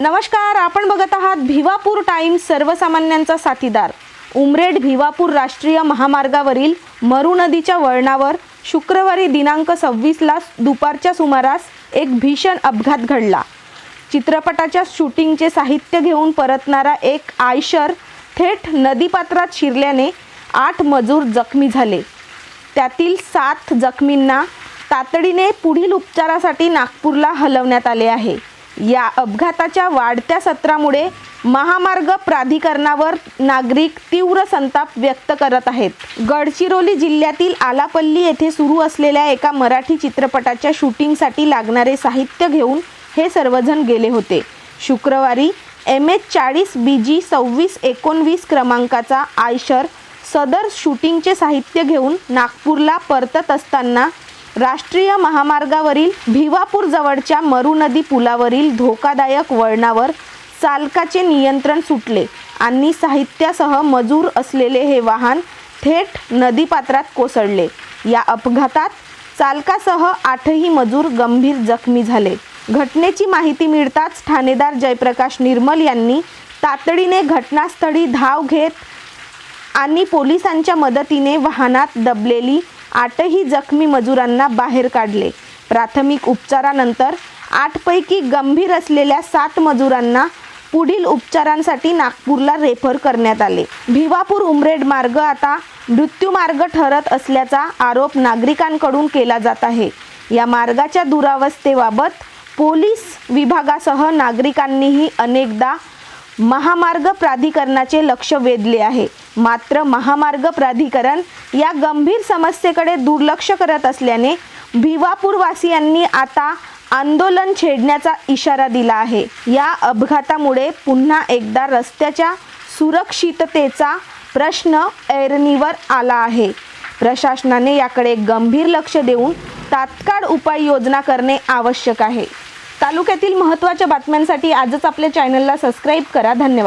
नमस्कार आपण बघत आहात भिवापूर टाइम्स सर्वसामान्यांचा साथीदार. उमरेड भिवापूर राष्ट्रीय महामार्गावरील मरू नदीच्या वळणावर शुक्रवारी दिनांक सव्वीसला दुपारच्या सुमारास एक भीषण अपघात घडला. चित्रपटाच्या शूटिंगचे साहित्य घेऊन परतणारा एक आयशर थेट नदीपात्रात शिरल्याने आठ मजूर जखमी झाले. त्यातील सात जखमींना तातडीने पुढील उपचारासाठी नागपूरला हलवण्यात आले आहे. या अपघाताच्या वाढत्या सत्रामुळे महामार्ग प्राधिकरणावर नागरिक तीव्र संताप व्यक्त करत आहेत. गडचिरोली जिल्ह्यातील आलापल्ली येथे सुरू असलेल्या एका मराठी चित्रपटाच्या शूटिंगसाठी लागणारे साहित्य घेऊन हे सर्वजण गेले होते. शुक्रवारी एम एच चाळीस बी जी सव्वीस एकोणवीस क्रमांकाचा आयशर सदर शूटिंगचे साहित्य घेऊन नागपूरला परतत असताना राष्ट्रीय महामार्गावरील भिवापूर जवळच्या मरू नदी पुलावरील धोकादायक वळणावर चालकाचे नियंत्रण सुटले. आणि साहित्यासह मजूर असलेले हे वाहन थेट नदीपात्रात कोसळले. या अपघातात चालकासह आठही मजूर गंभीर जखमी झाले. घटनेची माहिती मिळताच ठाणेदार जयप्रकाश निर्मल यांनी तातडीने घटनास्थळी धाव घेत आणि पोलिसांच्या मदतीने वाहनात दबलेली आठही जखमी मजुरांना बाहेर काढले. प्राथमिक उपचारानंतर आठपैकी गंभीर असलेल्या सात मजुरांना पुढील उपचारांसाठी नागपूरला रेफर करण्यात आले. भिवापूर उमरेड मार्ग आता मृत्यूमार्ग ठरत असल्याचा आरोप नागरिकांकडून केला जात आहे. या मार्गाच्या दुरावस्थेबाबत पोलीस विभागासह नागरिकांनीही अनेकदा महामार्ग प्राधिकरणाचे लक्ष वेधले आहे. मात्र महामार्ग प्राधिकरण या गंभीर समस्येकडे दुर्लक्ष करत असल्याने भिवापूरवासियांनी आता आंदोलन छेडण्याचा इशारा दिला आहे. या अपघातामुळे पुन्हा एकदा रस्त्याच्या सुरक्षिततेचा प्रश्न ऐरणीवर आला आहे. प्रशासनाने याकडे गंभीर लक्ष देऊन तात्काळ उपाययोजना करणे आवश्यक आहे. तालुक्यातील महत्त्वाच्या बातम्यांसाठी आजच आपल्या चॅनलला सबस्क्राईब करा. धन्यवाद.